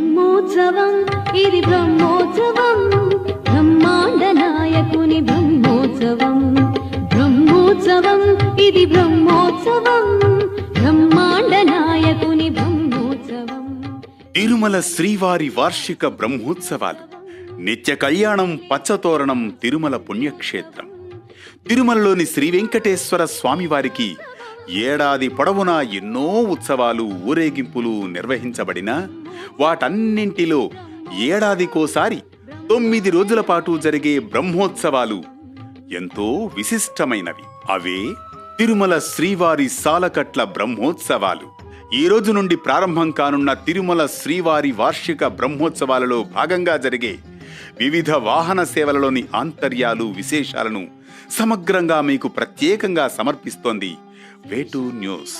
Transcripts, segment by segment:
బ్రహ్మోత్సవం ఇది బ్రహ్మోత్సవం. బ్రహ్మాండ నాయకుని బ్రహ్మోత్సవం. బ్రహ్మోత్సవం ఇది బ్రహ్మోత్సవం. బ్రహ్మాండ నాయకుని బ్రహ్మోత్సవం. తిరుమల శ్రీవారి వార్షిక బ్రహ్మోత్సవాలు. నిత్య కళ్యాణం పచ్చతోరణం తిరుమల పుణ్యక్షేత్రం. తిరుమలలోని శ్రీ వెంకటేశ్వర స్వామివారికి ఏడాది పొడవునా ఎన్నో ఉత్సవాలు ఊరేగింపులు నిర్వహించబడినా వాటన్నింటిలో ఏడాదికోసారి తొమ్మిది రోజుల పాటు జరిగే బ్రహ్మోత్సవాలు ఎంతో విశిష్టమైనవి. అవే తిరుమల శ్రీవారి సాలకట్ల బ్రహ్మోత్సవాలు. ఈ రోజు నుండి ప్రారంభం కానున్న తిరుమల శ్రీవారి వార్షిక బ్రహ్మోత్సవాలలో భాగంగా జరిగే వివిధ వాహన సేవలలోని ఆంతర్యాలు విశేషాలను సమగ్రంగా మీకు ప్రత్యేకంగా సమర్పిస్తోంది వేటు న్యూస్.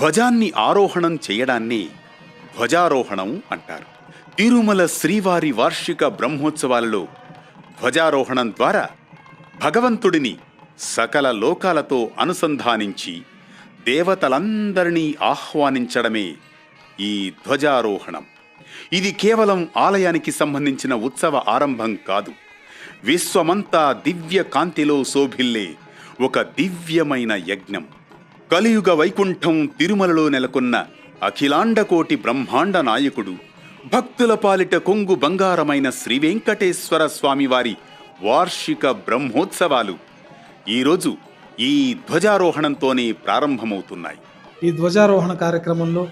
ధ్వజాన్ని ఆరోహణం చేయడాన్ని ధ్వజారోహణం అంటారు. తిరుమల శ్రీవారి వార్షిక బ్రహ్మోత్సవాలలో ధ్వజారోహణం ద్వారా భగవంతుడిని సకల లోకాలతో అనుసంధానించి దేవతలందరినీ ఆహ్వానించడమే ఈ ధ్వజారోహణం. ఇది కేవలం ఆలయానికి సంబంధించిన ఉత్సవ ఆరంభం కాదు. విశ్వమంతా దివ్య కాంతిలో శోభిల్లే ఒక దివ్యమైన యజ్ఞం. కలియుగ వైకుంఠం తిరుమలలో నెలకొన్న అఖిలాండకోటి బ్రహ్మాండ నాయకుడు భక్తుల పాలిట కొంగు బంగారమైన శ్రీ వెంకటేశ్వర స్వామివారి వార్షిక బ్రహ్మోత్సవాలు ఈరోజు ఈ ధ్వజారోహణంతోనే ప్రారంభమవుతున్నాయి. ఈ ధ్వజారోహణ కార్యక్రమంలో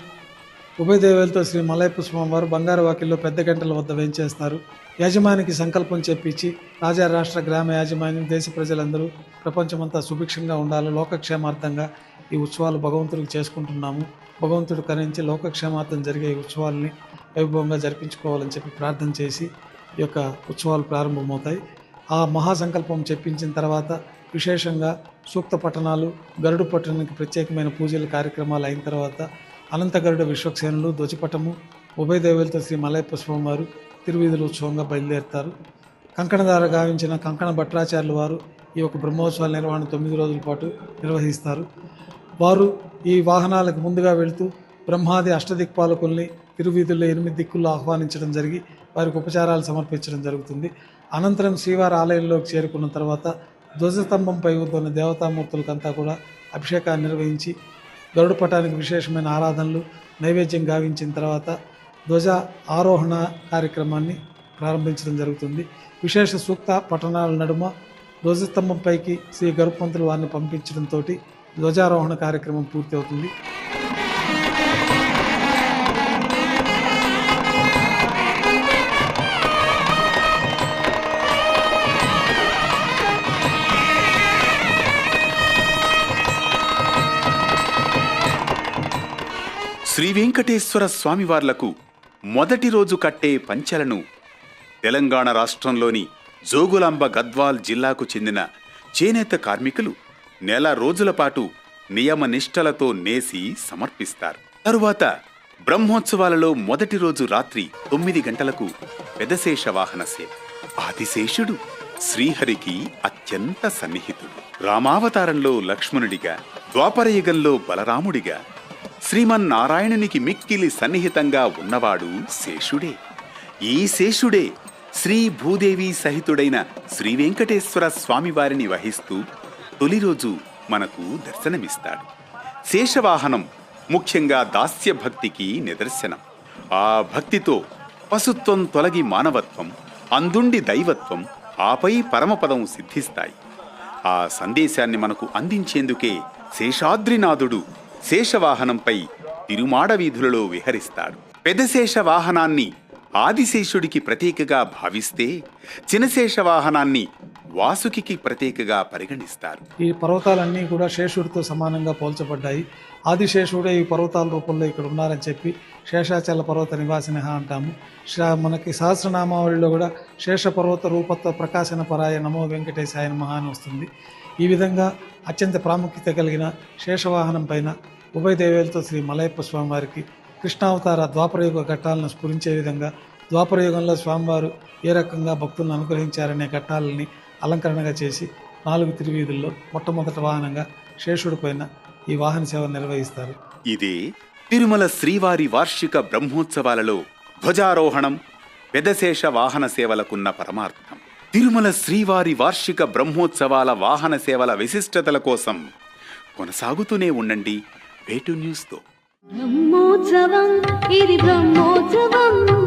ఉభయదేవులతో శ్రీ శ్రీ స్వామి వారు బంగారు వాకిల్లో పెద్ద గంటల వద్ద వేయించేస్తారు. యాజమానికి సంకల్పం చెప్పించి రాజా రాష్ట్ర గ్రామ యాజమాన్యం దేశ ప్రజలందరూ ప్రపంచమంతా సుభిక్షంగా ఉండాలి లోకక్షేమార్థంగా ఈ ఉత్సవాలు భగవంతుడికి చేసుకుంటున్నాము. భగవంతుడు కరించి లోకక్షేమార్థం జరిగే ఈ ఉత్సవాలని వైభవంగా జరిపించుకోవాలని చెప్పి ప్రార్థన చేసి ఈ యొక్క ఉత్సవాలు ప్రారంభమవుతాయి. ఆ మహాసంకల్పం చెప్పించిన తర్వాత విశేషంగా సూక్త పఠనాలు గరుడు పట్టణానికి ప్రత్యేకమైన పూజల కార్యక్రమాలు అయిన తర్వాత అనంత గరుడ విశ్వక్సేనులు ధ్వజపటము ఉభయ దేవులతో శ్రీ మలయప్ప స్వామివారు తిరువీధుల ఉత్సవంగా బయలుదేరుతారు. కంకణదార గావించిన కంకణ భట్టాచార్యులు వారు ఈ యొక్క బ్రహ్మోత్సవాల నిర్వహణ తొమ్మిది రోజుల పాటు నిర్వహిస్తారు. వారు ఈ వాహనాలకు ముందుగా వెళుతూ బ్రహ్మాది అష్టదిక్పాలకుల్ని తిరువీధుల్లో ఎనిమిది దిక్కుల్లో ఆహ్వానించడం జరిగి వారికి ఉపచారాలు సమర్పించడం జరుగుతుంది. అనంతరం శ్రీవారి ఆలయంలోకి చేరుకున్న తర్వాత ధ్వజస్తంభంపై ఉన్న దేవతామూర్తులకంతా కూడా అభిషేకాన్ని నిర్వహించి గరుడ పటానికి విశేషమైన ఆరాధనలు నైవేద్యం గావించిన తర్వాత ధ్వజ ఆరోహణ కార్యక్రమాన్ని ప్రారంభించడం జరుగుతుంది. విశేష సూక్త పఠనాల నడుమ ధ్వజస్తంభంపైకి శ్రీ గరుపంతులు వారిని పంపించడంతో ధ్వజారోహణ కార్యక్రమం పూర్తి అవుతుంది శ్రీ వెంకటేశ్వర స్వామివార్లకు మొదటి రోజు కట్టే పంచెలను తెలంగాణ రాష్ట్రంలోని జోగులాంబ గద్వాల్ జిల్లాకు చెందిన చేనేత కార్మికులు నెల రోజుల పాటు నియమ నిష్టలతో నేసి సమర్పిస్తారు. తరువాత బ్రహ్మోత్సవాలలో మొదటి రోజు రాత్రి తొమ్మిది గంటలకు పెదశేష వాహన సేవ. ఆదిశేషుడు శ్రీహరికి అత్యంత సన్నిహితుడు. రామావతారంలో లక్ష్మణుడిగా ద్వాపరయుగంలో బలరాముడిగా శ్రీమన్నారాయణునికి మిక్కిలి సన్నిహితంగా ఉన్నవాడు శేషుడే. ఈ శేషుడే శ్రీ భూదేవి సహితుడైన శ్రీ వెంకటేశ్వర స్వామివారిని వహిస్తూ తొలి రోజు మనకు దర్శనమిస్తాడు. శేషవాహనం ముఖ్యంగా దాస్య భక్తికి నిదర్శనం. ఆ భక్తితో పశుత్వం తొలగి మానవత్వం అందుండి దైవత్వం ఆపై పరమపదం సిద్ధిస్తాయి. ఆ సందేశాన్ని మనకు అందించేందుకే శేషాద్రినాథుడు శేషవాహనంపై తిరుమాడ వీధులలో విహరిస్తాడు. పెదశేష వాహనాన్ని ఆదిశేషుడికి ప్రతీకగా భావిస్తే చినశేష వాహనాన్ని వాసుకి ప్రతీకగా పరిగణిస్తారు. ఈ పర్వతాలన్నీ కూడా శేషుడితో సమానంగా పోల్చబడ్డాయి. ఆదిశేషుడే ఈ పర్వతాల రూపంలో ఇక్కడ ఉన్నారని చెప్పి శేషాచల పర్వత నివాసినహ అంటాము. శా- మనకి సహస్రనామావళిలో కూడా శేష పర్వత రూపత్వ ప్రకాశన పరాయ నమో వెంకటేశాయ నమః అని వస్తుంది. ఈ విధంగా అత్యంత ప్రాముఖ్యత కలిగిన శేషవాహనం పైన ఉభయ దేవేలతో శ్రీ మలయప్ప స్వామి వారికి కృష్ణావతార ద్వాపరయుగ ఘట్టాలను స్ఫురించే విధంగా ద్వాపరయుగంలో స్వామివారు ఏ రకంగా భక్తులను అనుగ్రహించారనే ఘట్టాలని అలంకరణగా చేసి నాలుగు తిరువీధుల్లో మొట్టమొదటి వాహనంగా శేషుడి పైన ఈ వాహన సేవ నిర్వహిస్తారు. ఇదే తిరుమల శ్రీవారి వార్షిక బ్రహ్మోత్సవాలలో ధ్వజారోహణం పెదశేష వాహన సేవలకున్న పరమార్థం. తిరుమల శ్రీవారి వార్షిక బ్రహ్మోత్సవాల వాహన సేవల విశిష్టతల కోసం కొనసాగుతూనే ఉండండి. వేటు న్యూస్తో. బ్రహ్మోత్సవం ఇది బ్రహ్మోత్సవం.